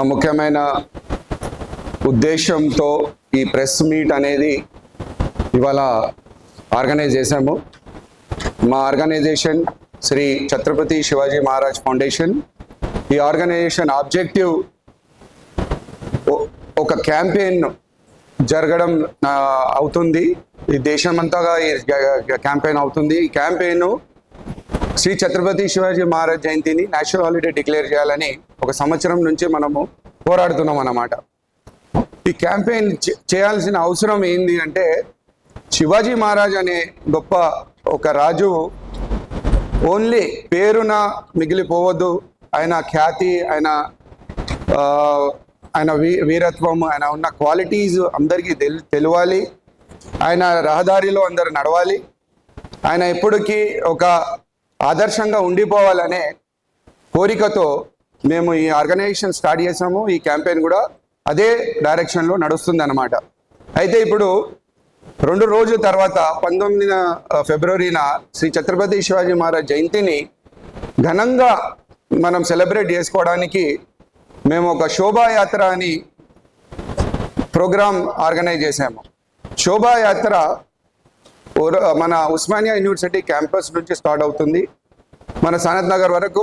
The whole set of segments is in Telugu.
మా ముఖ్యమైన ఉద్దేశంతో ఈ ప్రెస్ మీట్ అనేది ఇవాళ ఆర్గనైజ్ చేశాము. మా ఆర్గనైజేషన్ శ్రీ ఛత్రపతి శివాజీ మహారాజ్ ఫౌండేషన్. ఈ ఆర్గనైజేషన్ ఆబ్జెక్టివ్ ఓ- ఒక క్యాంపెయిన్ జరగడం అవుతుంది. ఈ దేశమంతగా ఈ క్యాంపెయిన్ అవుతుంది. ఈ క్యాంపెయిన్ శ్రీ ఛత్రపతి శివాజీ మహారాజ్ జయంతిని నేషనల్ హాలిడే డిక్లేర్ చేయాలని ఒక సంవత్సరం నుంచి మనము పోరాడుతున్నాం అన్నమాట. ఈ క్యాంపెయిన్ చే- చేయాల్సిన అవసరం ఏంది అంటే శివాజీ మహారాజ్ అనే గొప్ప ఒక రాజు ఓన్లీ పేరున మిగిలిపోవద్దు. ఆయన ఖ్యాతి ఆయన ఆయన వీ వీరత్వం ఆయన ఉన్న క్వాలిటీస్ అందరికీ తెల్ తెలియాలి. ఆయన రహదారిలో అందరు నడవాలి. ఆయన ఎప్పటికీ ఒక ఆదర్శంగా ఉండిపోవాలనే కోరికతో మేము ఈ ఆర్గనైజేషన్ స్టార్ట్ చేసాము ఈ క్యాంపెయిన్ కూడా అదే డైరెక్షన్లో నడుస్తుంది అనమాట అయితే ఇప్పుడు రెండు రోజుల తర్వాత పంతొమ్మిదిన ఫిబ్రవరిన శ్రీ ఛత్రపతి శివాజీ మహారాజ్ జయంతిని ఘనంగా మనం సెలబ్రేట్ చేసుకోవడానికి మేము ఒక శోభాయాత్ర అని ప్రోగ్రామ్ ఆర్గనైజ్ చేసాము శోభాయాత్ర మన ఉస్మానియా యూనివర్సిటీ క్యాంపస్ నుంచి స్టార్ట్ అవుతుంది. మన సనత్ నగర్ వరకు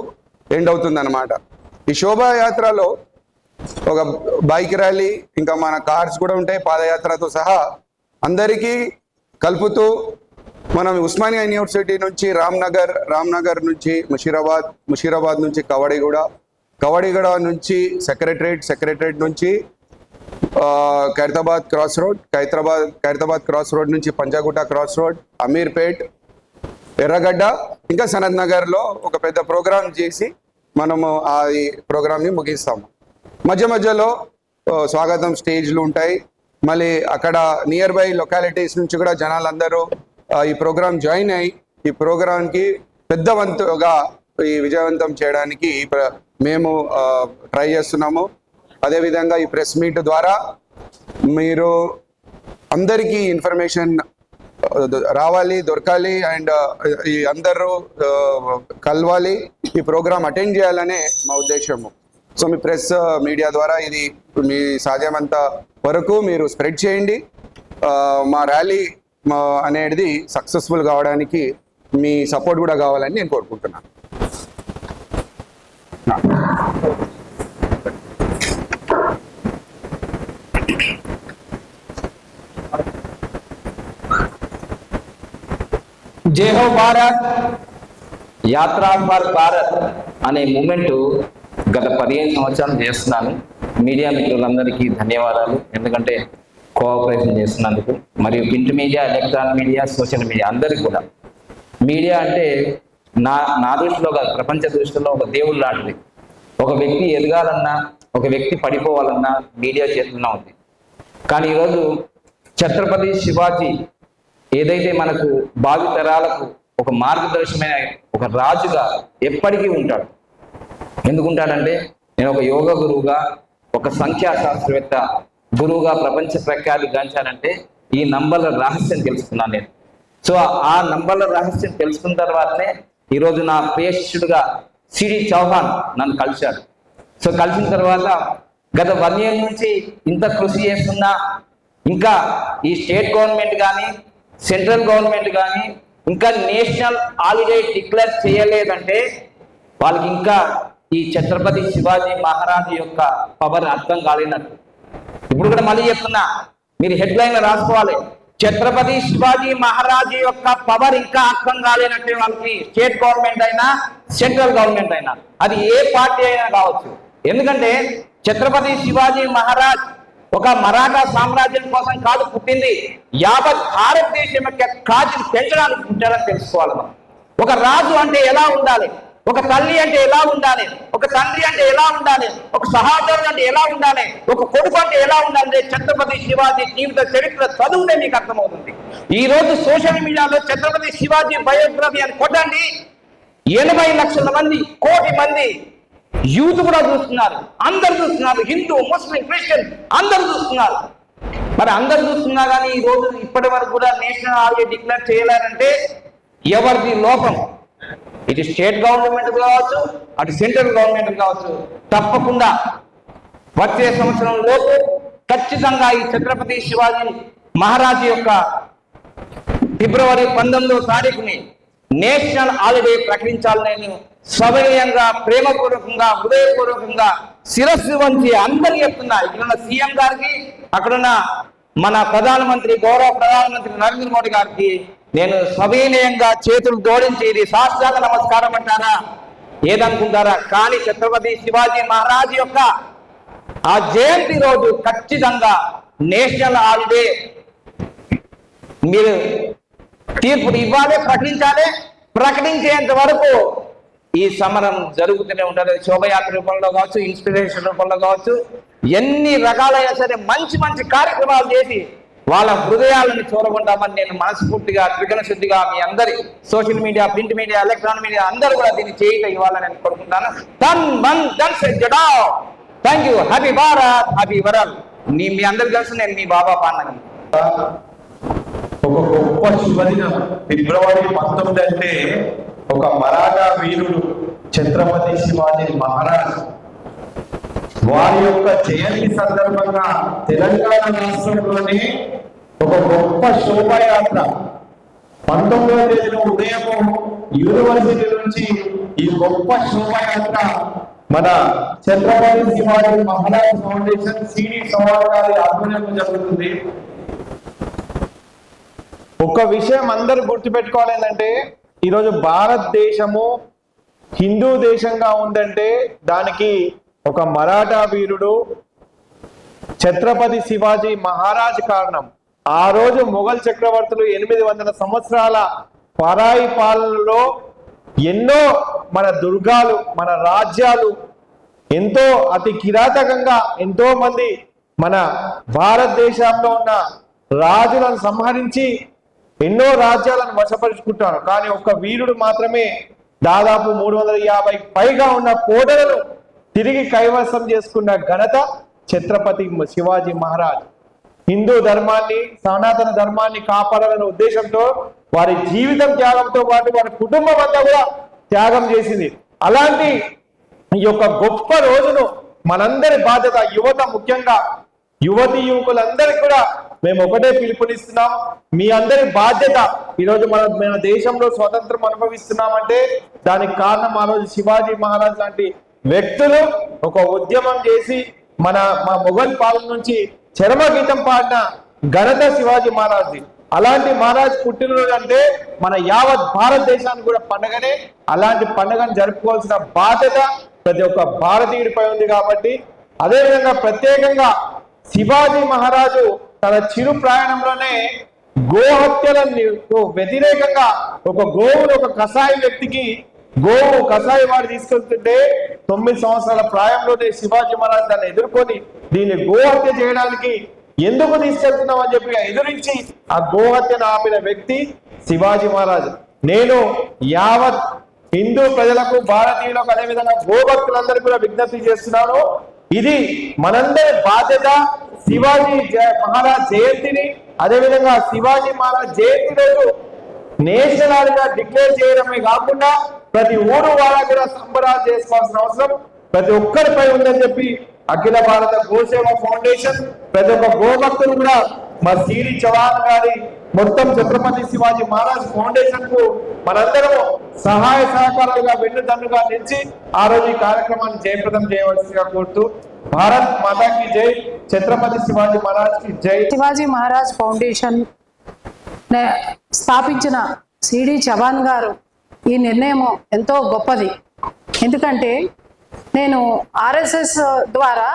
ఎండ్ అవుతుంది అనమాట ఈ శోభాయాత్రలో ఒక బైక్ ర్యాలీ ఇంకా మన కార్స్ కూడా ఉంటాయి పాదయాత్రతో సహా అందరికీ కలుపుతూ మనం ఉస్మానియా యూనివర్సిటీ నుంచి రామ్నగర్ రామ్నగర్ నుంచి ముషీరాబాద్ ముషీరాబాద్ నుంచి కవడిగూడ కవడిగూడ నుంచి సెక్రటరేట్ సెక్రటరేట్ నుంచి Khairatabad cross road Khairatabad Khairatabad cross road నుంచి పంజాగుట్ట క్రాస్ రోడ్ అమీర్పేట్ ఎర్రగడ్డ ఇంకా సనత్ నగర్లో ఒక పెద్ద ప్రోగ్రామ్ చేసి మనము ఆ ప్రోగ్రామ్ని ముగిస్తాము. మధ్య మధ్యలో స్వాగతం స్టేజ్లు ఉంటాయి. మళ్ళీ అక్కడ నియర్ బై లొకాలిటీస్ నుంచి కూడా జనాలందరూ ఈ ప్రోగ్రామ్ జాయిన్ అయ్యి ఈ ప్రోగ్రామ్కి పెద్ద వంతుగా ఈ విజయవంతం చేయడానికి మేము ట్రై చేస్తున్నాము. అదేవిధంగా ఈ ప్రెస్ మీట్ ద్వారా మీరు అందరికీ ఇన్ఫర్మేషన్ రావాలి దొరకాలి అండ్ ఈ అందరూ కలవాలి ఈ ప్రోగ్రామ్ అటెండ్ చేయాలనే మా ఉద్దేశము. సో మీ ప్రెస్ మీడియా ద్వారా ఇది మీ సాధ్యమంత వరకు మీరు స్ప్రెడ్ చేయండి. మా ర్యాలీ మా అనేది సక్సెస్ఫుల్ కావడానికి మీ సపోర్ట్ కూడా కావాలని నేను కోరుకుంటున్నాను. జేహో హో భారత్ యాత్రా ఫర్ భారత్ అనే మూమెంట్ గత పదిహేను సంవత్సరాలు చేస్తున్నాను. మీడియా మిత్రులందరికీ ధన్యవాదాలు. ఎందుకంటే కోఆపరేషన్ చేస్తున్నందుకు మరియు print media electronic media social media అందరికీ కూడా. మీడియా అంటే నా నా దృష్టిలో కాదు ప్రపంచ దృష్టిలో ఒక దేవుడు లాంటిది. ఒక వ్యక్తి ఎదగాలన్నా ఒక వ్యక్తి పడిపోవాలన్నా మీడియా చేతుల్లో ఉంది. కానీ ఈరోజు ఛత్రపతి శివాజీ ఏదైతే మనకు భావితరాలకు ఒక మార్గదర్శమైన ఒక రాజుగా ఎప్పటికీ ఉంటాడు. ఎందుకుంటాడంటే నేను ఒక యోగ గురువుగా ఒక సంఖ్యా శాస్త్రవేత్త గురువుగా ప్రపంచ ప్రఖ్యాతి గాంచానంటే ఈ నంబర్ల రహస్యం తెలుసుకున్నాను నేను. సో ఆ నంబర్ల రహస్యం తెలుసుకున్న తర్వాతనే ఈరోజు నా ప్రియ శిష్యుడుగా సిడి చౌహాన్ నన్ను కలిశాడు. సో కలిసిన తర్వాత గత వన్ ఇయర్ నుంచి ఇంత కృషి చేస్తున్నా ఇంకా ఈ స్టేట్ గవర్నమెంట్ కానీ సెంట్రల్ గవర్నమెంట్ కానీ ఇంకా నేషనల్ హాలిడే డిక్లేర్ చేయలేదంటే వాళ్ళకి ఇంకా ఈ ఛత్రపతి శివాజీ మహారాజు యొక్క పవర్ అర్థం కాలేనట్టు. ఇప్పుడు కూడా మళ్ళీ చెప్తున్నా మీరు హెడ్ రాసుకోవాలి. ఛత్రపతి శివాజీ మహారాజు యొక్క పవర్ ఇంకా అర్థం కాలేనట్టే వాళ్ళకి స్టేట్ గవర్నమెంట్ అయినా సెంట్రల్ గవర్నమెంట్ అయినా. అది ఏ పార్టీ అయినా కావచ్చు. ఎందుకంటే ఛత్రపతి శివాజీ మహారాజ్ ఒక మరాఠా సామ్రాజ్యం కోసం కాదు పుట్టింది. యావత్ భారతదేశం యొక్క కాజును పెంచడానికి పుట్టారని తెలుసుకోవాలి మనం. ఒక రాజు అంటే ఎలా ఉండాలి? ఒక తల్లి అంటే ఎలా ఉండాలి? ఒక తండ్రి అంటే ఎలా ఉండాలి? ఒక సహోదరుడు అంటే ఎలా ఉండాలి? ఒక కొడుకు అంటే ఎలా ఉండాలి? ఛత్రపతి శివాజీ జీవిత చరిత్ర చదువునే మీకు అర్థమవుతుంది. ఈ రోజు సోషల్ మీడియాలో ఛత్రపతి శివాజీ బయోగ్రఫీ అని కొట్టండి. ఎనభై లక్షల మంది కోటి మంది యూత్ కూడా చూస్తున్నారు. అందరు చూస్తున్నారు. హిందూ ముస్లిం క్రిస్టియన్ అందరు చూస్తున్నారు. మరి అందరు చూస్తున్నా కానీ ఈ రోజు ఇప్పటి వరకు కూడా నేషనల్ హాలిడే డిక్లేర్ చేయలేరంటే ఎవరిది లోపం? ఇటు స్టేట్ గవర్నమెంట్ కావచ్చు అటు సెంట్రల్ గవర్నమెంట్ కావచ్చు. తప్పకుండా వచ్చే సంవత్సరం లోపు ఖచ్చితంగా ఈ ఛత్రపతి శివాజీ మహారాజు యొక్క ఫిబ్రవరి పంతొమ్మిదో తారీఖుని నేషనల్ హాలిడే ప్రకటించాలని నేను సవినయంగా ప్రేమపూర్వకంగా హృదయపూర్వకంగా శిరస్సు వంచి అందరు చెప్తున్నా ఇక్కడున్న సీఎం గారికి అక్కడున్న మన ప్రధానమంత్రి గౌరవ ప్రధానమంత్రి నరేంద్ర మోడీ గారికి నేను సవినయంగా చేతులు జోడించి ఇది సాష్టాంగ నమస్కారం అంటారా? ఏదనుకుంటారా? కానీ ఛత్రపతి శివాజీ మహారాజ్ యొక్క ఆ జయంతి రోజు ఖచ్చితంగా నేషనల్ హాలిడే. మీరు తీర్పు ఇవ్వాలి ప్రకటించాలి. ప్రకటించేంత వరకు ఈ సమరం జరుగుతూనే ఉండాలి శోభయాత్ర రూపంలో కావచ్చు ఇన్స్పిరేషన్ రూపంలో కావచ్చు ఎన్ని రకాలైనా సరే మంచి మంచి కార్యక్రమాలు చేసి వాళ్ళ హృదయాలను చూరగొంటామని నేను మనస్ఫూర్తిగా త్రిగణ శుద్ధిగా మీ అందరి social media print media electronic media అందరూ కూడా దీన్ని చేయక ఇవ్వాలని నేను కోరుకుంటాను. తన్ మన్ దన్ Jada. Thank you happy Bharat happy వరల్ నీ మీ అందరి కలిసి నేను మీ బాబా పాండని. ఒక గొప్ప శుభదినం. ఫిబ్రవరి పంతొమ్మిది అంటే ఒక మరాఠా వీరుడు ఛత్రపతి శివాజీ మహారాజ్ వారి యొక్క జయంతి సందర్భంగా తెలంగాణ రాష్ట్రంలోనే ఒక గొప్ప శోభాయాత్ర. పంతొమ్మిదవ తేదీన ఉదయం యూనివర్సిటీ నుంచి ఈ గొప్ప శోభాయాత్ర మన ఛత్రపతి శివాజీ మహారాజ్ ఫౌండేషన్ సిడి సవాల్ ఆధ్వర్యంలో జరుగుతుంది. ఒక విషయం అందరూ గుర్తుపెట్టుకోవాలి ఏంటంటే ఈరోజు భారతదేశము హిందూ దేశంగా ఉందంటే దానికి ఒక మరాఠా వీరుడు ఛత్రపతి శివాజీ మహారాజ్ కారణం. ఆ రోజు మొఘల్ చక్రవర్తులు ఎనిమిది వందల సంవత్సరాల పరాయి పాలనలో ఎన్నో మన దుర్గాలు మన రాజ్యాలు ఎంతో అతి కిరాతకంగా ఎంతో మంది మన భారతదేశంలో ఉన్న రాజులను సంహరించి ఎన్నో రాజ్యాలను వశపరుచుకుంటారు. కానీ ఒక వీరుడు మాత్రమే దాదాపు మూడు వందల యాభై పైగా ఉన్న కోటలను తిరిగి కైవసం చేసుకున్న ఘనత ఛత్రపతి శివాజీ మహారాజ్. హిందూ ధర్మాన్ని సనాతన ధర్మాన్ని కాపాడాలనే ఉద్దేశంతో వారి జీవితం త్యాగంతో పాటు వారి కుటుంబం అంతా కూడా త్యాగం చేసింది. అలాంటి ఈ యొక్క గొప్ప రోజును మనందరి బాధ్యత యువత ముఖ్యంగా యువతి యువకులందరికీ కూడా మేము ఒకటే పిలుపునిస్తున్నాం. మీ అందరి బాధ్యత. ఈరోజు మన మన దేశంలో స్వతంత్రం అనుభవిస్తున్నామంటే దానికి కారణం ఆ రోజు శివాజీ మహారాజ్ లాంటి వ్యక్తులు ఒక ఉద్యమం చేసి మన మా మొఘల్ పాలన నుంచి చరమ గీతం పాడిన ఘనత శివాజీ మహారాజ్ది. అలాంటి మహారాజ్ పుట్టినరోజు అంటే మన యావత్ భారతదేశానికి కూడా పండగనే. అలాంటి పండుగను జరుపుకోవాల్సిన బాధ్యత ప్రతి ఒక్క భారతీయుడిపై ఉంది కాబట్టి అదేవిధంగా ప్రత్యేకంగా శివాజీ మహారాజు తన చిరు ప్రయాణంలోనే గోహత్యలకు వ్యతిరేకంగా ఒక గోవును ఒక కషాయ వ్యక్తికి గోవు కషాయ వాడు తీసుకెళ్తుంటే తొమ్మిది సంవత్సరాల ప్రాయంలోనే శివాజీ మహారాజ్ దాన్ని ఎదుర్కొని దీన్ని గోహత్య చేయడానికి ఎందుకు తీసుకెళ్తున్నాం అని చెప్పి ఎదురించి ఆ గోహత్యను ఆపిన వ్యక్తి శివాజీ మహారాజ్. నేను యావత్ హిందూ ప్రజలకు భారతీయులకు అదేవిధంగా గోభక్తులందరికీ కూడా విజ్ఞప్తి చేస్తున్నాను ఇది మనందరి బాధ్యత శివాజీ జయ- మహారాజ్ జయంతిని అదేవిధంగా శివాజీ మహారాజ్ జయంతి రోజు నేషనల్గా డిక్లేర్ చేయడమే కాకుండా ప్రతి ఊరు వాళ్ళ కూడా సంబరాలు చేసుకోవాల్సిన అవసరం. ప్రతి ఒక్కరిపై ఉందని చెప్పి అఖిల భారత గోసేవ ఫౌండేషన్ ప్రతి ఒక్క గోభక్తులు కూడా మా సిరి చవాన్ గారి మొత్తం ఛత్రపతి శివాజీ మహారాజ్ ఫౌండేషన్కు మనందరం సహాయ సహకారాలుగా వెన్నుదన్నుగా నిలిచి ఆ రోజు ఈ కార్యక్రమాన్ని జయప్రదం చేయవలసిగా కోరుతూ భారత్ మాతాకి జై ఛత్రపతి శివాజీ మహారాజ్కి జై. శివాజీ మహారాజ్ ఫౌండేషన్ నే- స్థాపించిన సిడి చవాన్ గారు ఈ నిర్ణయం ఎంతో గొప్పది. ఎందుకంటే నేను ఆర్ఎస్ఎస్ ద్వారా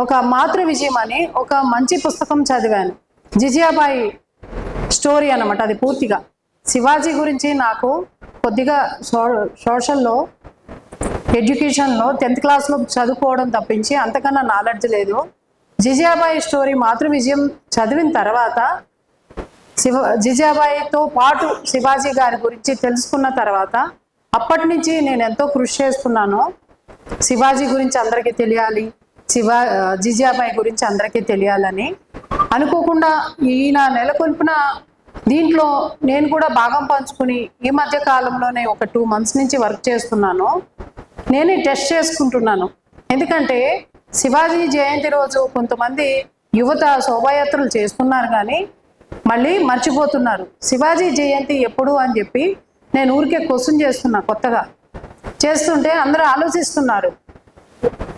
ఒక మాతృ విజయం అని ఒక మంచి పుస్తకం చదివాను. జిజియాబాయి స్టోరీ అనమాట అది పూర్తిగా. శివాజీ గురించి నాకు కొద్దిగా సో సోషల్లో ఎడ్యుకేషన్లో టెన్త్ క్లాస్లో చదువుకోవడం తప్పించి అంతకన్నా నాలెడ్జ్ లేదు. జిజియాబాయి స్టోరీ మాతృ విజయం చదివిన తర్వాత శివ జిజాబాయితో పాటు శివాజీ గారి గురించి తెలుసుకున్న తర్వాత అప్పటి నుంచి నేను ఎంతో కృషి చేస్తున్నాను. శివాజీ గురించి అందరికీ తెలియాలి శివా జిజాబాయి గురించి అందరికీ తెలియాలని. అనుకోకుండా ఈయన నెలకొల్పిన దీంట్లో నేను కూడా భాగం పంచుకుని ఈ మధ్య కాలంలోనే ఒక టూ మంత్స్ నుంచి వర్క్ చేస్తున్నాను. నేనే టెస్ట్ చేసుకుంటున్నాను. ఎందుకంటే శివాజీ జయంతి రోజు కొంతమంది యువత శోభాయాత్రలు చేస్తున్నారు కానీ మళ్ళీ మర్చిపోతున్నారు. శివాజీ జయంతి ఎప్పుడు అని చెప్పి నేను ఊరికే క్వశ్చన్ చేస్తున్నా కొత్తగా. చేస్తుంటే అందరూ ఆలోచిస్తున్నారు.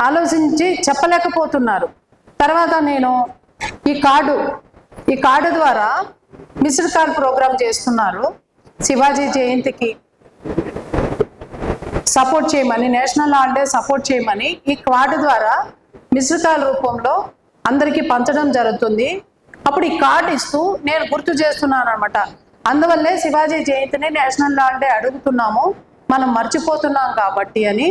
ఆలోచించి చెప్పలేకపోతున్నారు. తర్వాత నేను ఈ కార్డు ఈ కార్డు ద్వారా మిస్డ్ కాల్ ప్రోగ్రామ్ చేస్తున్నారు. శివాజీ జయంతికి సపోర్ట్ చేయమని నేషనల్ హాలిడే సపోర్ట్ చేయమని ఈ కార్డు ద్వారా మిస్డ్ కాల్ రూపంలో అందరికీ పంచడం జరుగుతుంది. అప్పుడు ఈ కార్డు ఇస్తూ నేను గుర్తు చేస్తున్నాను అనమాట అందువల్లే శివాజీ జయంతిని నేషనల్ హాలిడే అడుగుతున్నాము. మనం మర్చిపోతున్నాం కాబట్టి అని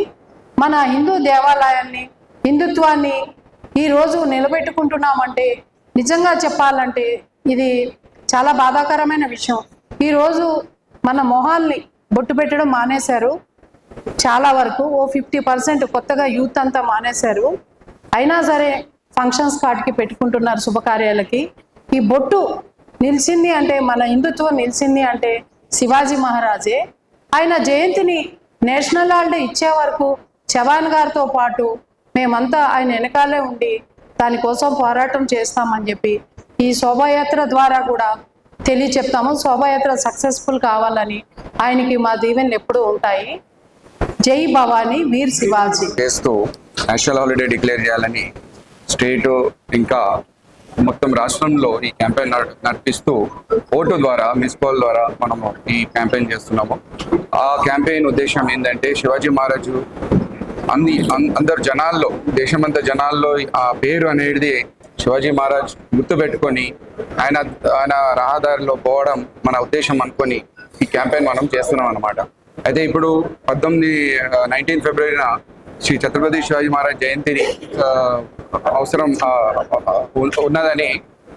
మన హిందూ దేవాలయాన్ని హిందుత్వాన్ని ఈరోజు నిలబెట్టుకుంటున్నామంటే నిజంగా చెప్పాలంటే ఇది చాలా బాధాకరమైన విషయం. ఈరోజు మన మొహాల్ని బొట్టు పెట్టడం మానేశారు. చాలా వరకు ఓ ఫిఫ్టీ పర్సెంట్ కొత్తగా యూత్ అంతా మానేశారు. అయినా సరే ఫంక్షన్స్ కార్డ్కి పెట్టుకుంటున్నారు శుభకార్యాలకి. ఈ బొట్టు నిలిచింది అంటే మన హిందుత్వం నిలిచింది అంటే శివాజీ మహారాజే. ఆయన జయంతిని నేషనల్ హాలిడే ఇచ్చే వరకు చవాన్ గారితో పాటు మేమంతా ఆయన వెనకాలే ఉండి దానికోసం పోరాటం చేస్తామని చెప్పి ఈ శోభాయాత్ర ద్వారా కూడా తెలియచెప్తాము. శోభాయాత్ర సక్సెస్ఫుల్ కావాలని ఆయనకి మా దీవెనలు ఎప్పుడూ ఉంటాయి. జై భవానీ వీర్ శివాజీ. చేస్తూ నేషనల్ హాలిడే డిక్లేర్ చేయాలని స్టేట్ ఇంకా మొత్తం రాష్ట్రంలో ఈ క్యాంపెయిన్ నడిపిస్తూ ఓటు ద్వారా మిస్ కాల్ ద్వారా మనము ఈ క్యాంపెయిన్ చేస్తున్నాము. ఆ క్యాంపెయిన్ ఉద్దేశం ఏంటంటే శివాజీ మహారాజు అన్ని అందరు జనాల్లో దేశమంతా జనాల్లో ఆ పేరు అనేది శివాజీ మహారాజ్ గుర్తుపెట్టుకొని ఆయన ఆయన రహదారిలో పోవడం మన ఉద్దేశం అనుకొని ఈ క్యాంపెయిన్ మనం చేస్తున్నాం అనమాట అయితే ఇప్పుడు పద్దెనిమిది నైన్టీన్ ఫిబ్రవరిన శ్రీ ఛత్రపతి శివాజీ మహారాజ్ జయంతిని అవసరం ఉన్నదని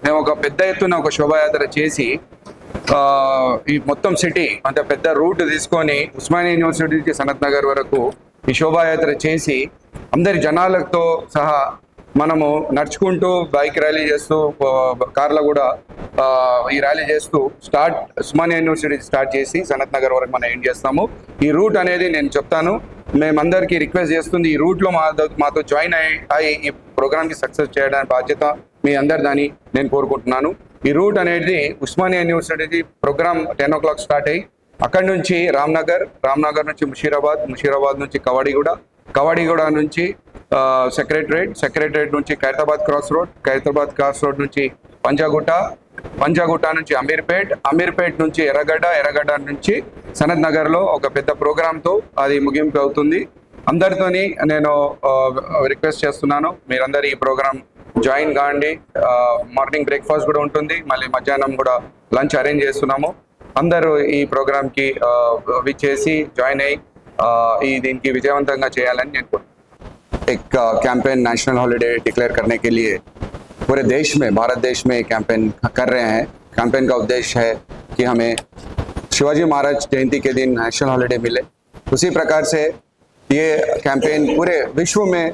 మేము ఒక పెద్ద ఎత్తున ఒక శోభాయాత్ర చేసి ఈ మొత్తం సిటీ అంత పెద్ద రూట్ తీసుకొని ఉస్మానియా యూనివర్సిటీ సనత్ నగర్ వరకు ఈ శోభాయాత్ర చేసి అందరి జనాలతో సహా మనము నడుచుకుంటూ బైక్ ర్యాలీ చేస్తూ కార్లో కూడా ఈ ర్యాలీ చేస్తూ స్టార్ట్ ఉస్మానియా యూనివర్సిటీ స్టార్ట్ చేసి సనత్ నగర్ వరకు మనం ఎండ్ చేస్తాము. ఈ రూట్ అనేది నేను చెప్తాను. మేమందరికీ రిక్వెస్ట్ చేస్తుంది ఈ రూట్లో మా మాతో జాయిన్ అయ్యి అయ్యి ఈ ప్రోగ్రామ్కి సక్సెస్ చేయడానికి బాధ్యత మీ అందరిదని నేను కోరుకుంటున్నాను. ఈ రూట్ అనేది Osmania university programme ten o'clock start అయ్యి అక్కడి నుంచి రామ్నగర్ రామ్నగర్ నుంచి ముషీరాబాద్ ముషీరాబాద్ నుంచి కవాడిగూడ కవాడిగూడ నుంచి సెక్రటరేట్ సెక్రటరేట్ నుంచి Khairatabad cross road Khairatabad cross road నుంచి పంజాగుట్ట పంజాగుట్ట నుంచి అమీర్పేట్ అమీర్పేట్ నుంచి ఎర్రగడ్డ ఎర్రగడ్డ నుంచి సనత్ నగర్లో ఒక పెద్ద ప్రోగ్రామ్తో అది ముగింపు అవుతుంది. అందరితోని నేను రిక్వెస్ట్ చేస్తున్నాను మీరందరూ ఈ ప్రోగ్రామ్ జాయిన్ కాండి. మార్నింగ్ బ్రేక్ఫాస్ట్ కూడా ఉంటుంది మళ్ళీ మధ్యాహ్నం కూడా లంచ్ అరేంజ్ చేస్తున్నాము. అందరూ ఈ ప్రోగ్రామ్కి విచ్చేసి జాయిన్ అయ్యి ఆ, ఈ దీనికి విజయవంతంగా చేయాలని నేను కోరుకుంటున్నాను एक कैंपेन नेशनल हॉलिडे डिक्लेयर करने के लिए पूरे देश में भारत देश में कैंपेन कर रहे हैं कैंपेन का उद्देश्य है कि हमें शिवाजी महाराज जयंती के दिन नेशनल हॉलिडे मिले उसी प्रकार से ये कैंपेन पूरे विश्व में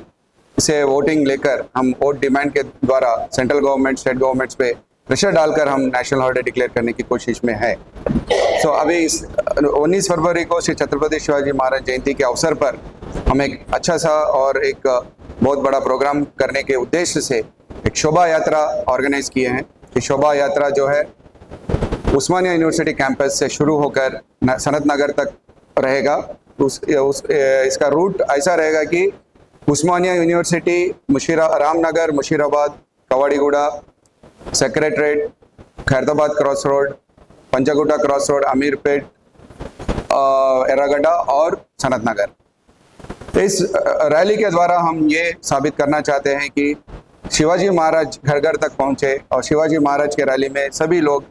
से वोटिंग लेकर हम वोट डिमांड के द्वारा सेंट्रल गवर्नमेंट स्टेट गवर्नमेंट्स पे प्रेशर डालकर हम नेशनल हॉलिडे डिक्लेयर करने की कोशिश में है। तो अभी इस उन्नीस फरवरी को श्री छत्रपति शिवाजी महाराज जयंती के अवसर पर हम एक अच्छा सा और एक बहुत बड़ा प्रोग्राम करने के उद्देश्य से एक शोभा यात्रा ऑर्गेनाइज किए हैं। कि शोभा यात्रा जो है उस्मानिया यूनिवर्सिटी कैंपस से शुरू होकर सनत नगर तक रहेगा। उस, उस इसका रूट ऐसा रहेगा कि Osmania university Mushira Ramnagar Musheerabad Kavadiguda secretariat Khairatabad cross road Panjagutta cross road Ameerpet Erragadda और सनत नगर इस रैली के द्वारा हम ये साबित करना चाहते हैं कि शिवाजी महाराज घर घर तक पहुँचे और शिवाजी महाराज के रैली में सभी लोग,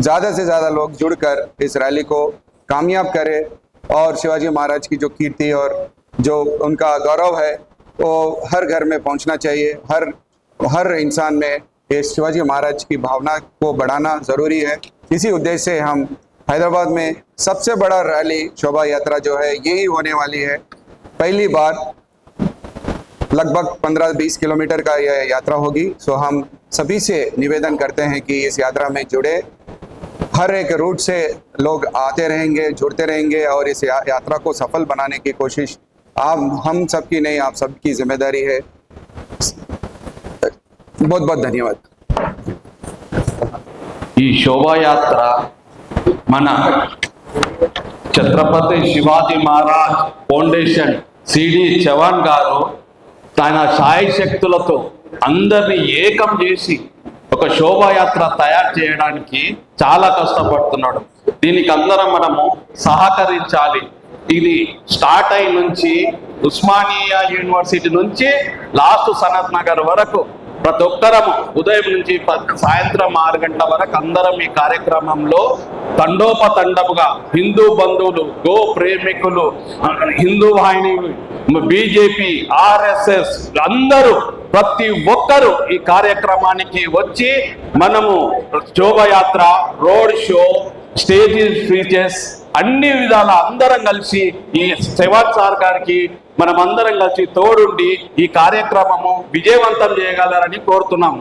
ज़्यादा से ज़्यादा लोग जुड़कर इस रैली को कामयाब करें और शिवाजी महाराज की जो कीर्ति और जो उनका गौरव है, वो हर घर में पहुँचना चाहिए। हर हर इंसान में ये शिवाजी महाराज की भावना को बढ़ाना ज़रूरी है। इसी उद्देश्य से हम हैदराबाद में सबसे बड़ा रैली शोभा यात्रा जो है, यही होने वाली है। पहली बार लगभग 15-20 किलोमीटर का यह यात्रा होगी। सो हम सभी से निवेदन करते हैं कि इस यात्रा में जुड़े। हर एक रूट से लोग आते रहेंगे, जुड़ते रहेंगे और इस यात्रा को सफल बनाने की कोशिश। आप, हम सबकी नहीं, आप सबकी ज़िम्मेदारी है। बहुत बहुत धन्यवाद ఈ శోభాయాత్ర మన ఛత్రపతి శివాజీ మహారాజ్ ఫౌండేషన్ సిడి చవాన్ గారు తన సాయి శక్తులతో అందరినీ ఏకం చేసి ఒక శోభాయాత్ర తయారు చేయడానికి చాలా కష్టపడుతున్నాడు దీనికి అందరం మనము సహకరించాలి ఇది స్టార్ట్ అయి నుంచి ఉస్మానియా యూనివర్సిటీ నుంచి లాస్ట్ సనత్ నగర్ వరకు ప్రతి ఒక్కరము ఉదయం నుంచి సాయంత్రం ఆరు గంటల వరకు అందరం ఈ కార్యక్రమంలో తండోపతండముగా హిందూ బంధువులు గో ప్రేమికులు హిందూ వాహిని బీజేపీ ఆర్ఎస్ఎస్ అందరూ ప్రతి ఒక్కరూ ఈ కార్యక్రమానికి వచ్చి మనము శోభయాత్ర రోడ్ షో స్టేజ్ స్పీచెస్ అన్ని విధాల అందరం కలిసి ఈ శివాన్ సార్ గారికి మనమందరం కలిసి తోడుండి ఈ కార్యక్రమము విజయవంతం చేయగలరని కోరుతున్నాం